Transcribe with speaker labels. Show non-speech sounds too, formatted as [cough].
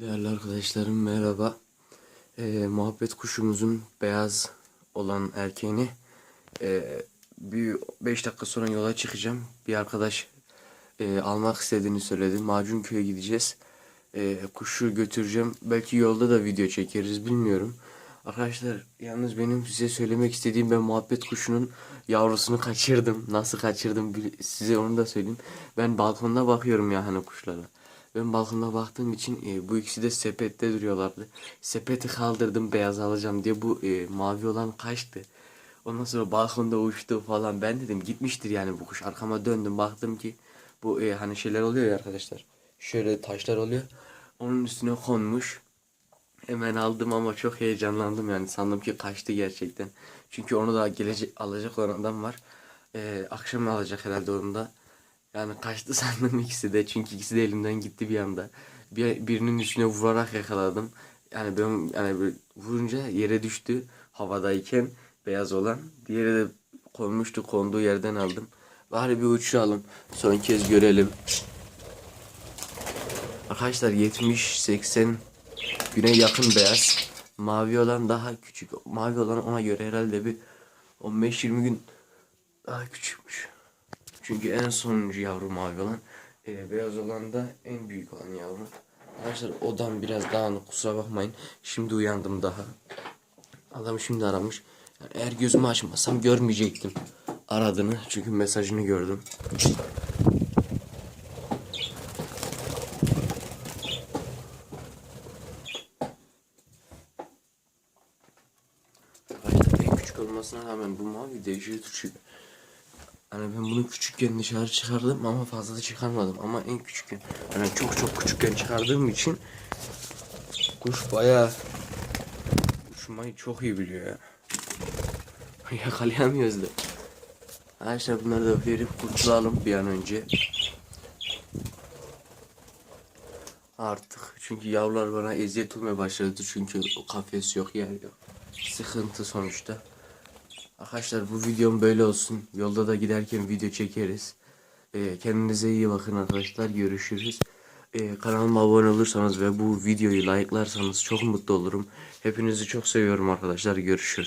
Speaker 1: Değerli arkadaşlarım merhaba. Ee, muhabbet kuşumuzun beyaz olan erkeğini ee, bir 5 dakika sonra yola çıkacağım. Bir arkadaş ee, almak istediğini söyledi. Macunköy'e gideceğiz. Ee, kuşu götüreceğim. Belki yolda da video çekeriz bilmiyorum. Arkadaşlar yalnız benim size söylemek istediğim ben muhabbet kuşunun yavrusunu kaçırdım. Nasıl kaçırdım size onu da söyleyeyim. Ben balkonda bakıyorum ya hani kuşlara. Ben balkonda baktığım için e, bu ikisi de sepette duruyorlardı. Sepeti kaldırdım beyaz alacağım diye bu e, mavi olan kaçtı. Ondan sonra balkonda uçtu falan. Ben dedim gitmiştir yani bu kuş. Arkama döndüm baktım ki bu e, hani şeyler oluyor ya arkadaşlar. Şöyle taşlar oluyor. Onun üstüne konmuş. Hemen aldım ama çok heyecanlandım yani sandım ki kaçtı gerçekten. Çünkü onu da gelecek alacak olan adam var. Ee, akşam alacak herhalde onu da. Yani kaçtı [laughs] sandım ikisi de çünkü ikisi de elimden gitti bir anda. Bir, birinin üstüne vurarak yakaladım. Yani ben yani vurunca yere düştü havadayken beyaz olan. Diğeri de konmuştu konduğu yerden aldım. Bari bir uçuralım. Son kez görelim. Arkadaşlar 70-80 güne yakın beyaz. Mavi olan daha küçük. Mavi olan ona göre herhalde bir 15-20 gün daha küçükmüş. Çünkü en sonuncu yavru mavi olan. e, beyaz olan da en büyük olan yavru. Arkadaşlar odam biraz dağınık kusura bakmayın. Şimdi uyandım daha. Adam şimdi aramış. Yani eğer gözümü açmasam görmeyecektim aradığını. Çünkü mesajını gördüm. Arkadaşlar en küçük olmasına rağmen bu mavi değişik küçük. Hani ben bunu küçükken dışarı çıkardım ama fazla da çıkarmadım. Ama en küçükken, yani çok çok küçükken çıkardığım için kuş bayağı uçmayı çok iyi biliyor ya. [laughs] Yakalayamıyoruz da. Arkadaşlar bunları da verip kurtulalım bir an önce. Artık çünkü yavrular bana eziyet olmaya başladı çünkü kafes yok yer yok. Sıkıntı sonuçta. Arkadaşlar bu videom böyle olsun. Yolda da giderken video çekeriz. Ee, kendinize iyi bakın arkadaşlar. Görüşürüz. Ee, kanalıma abone olursanız ve bu videoyu like'larsanız çok mutlu olurum. Hepinizi çok seviyorum arkadaşlar. Görüşürüz.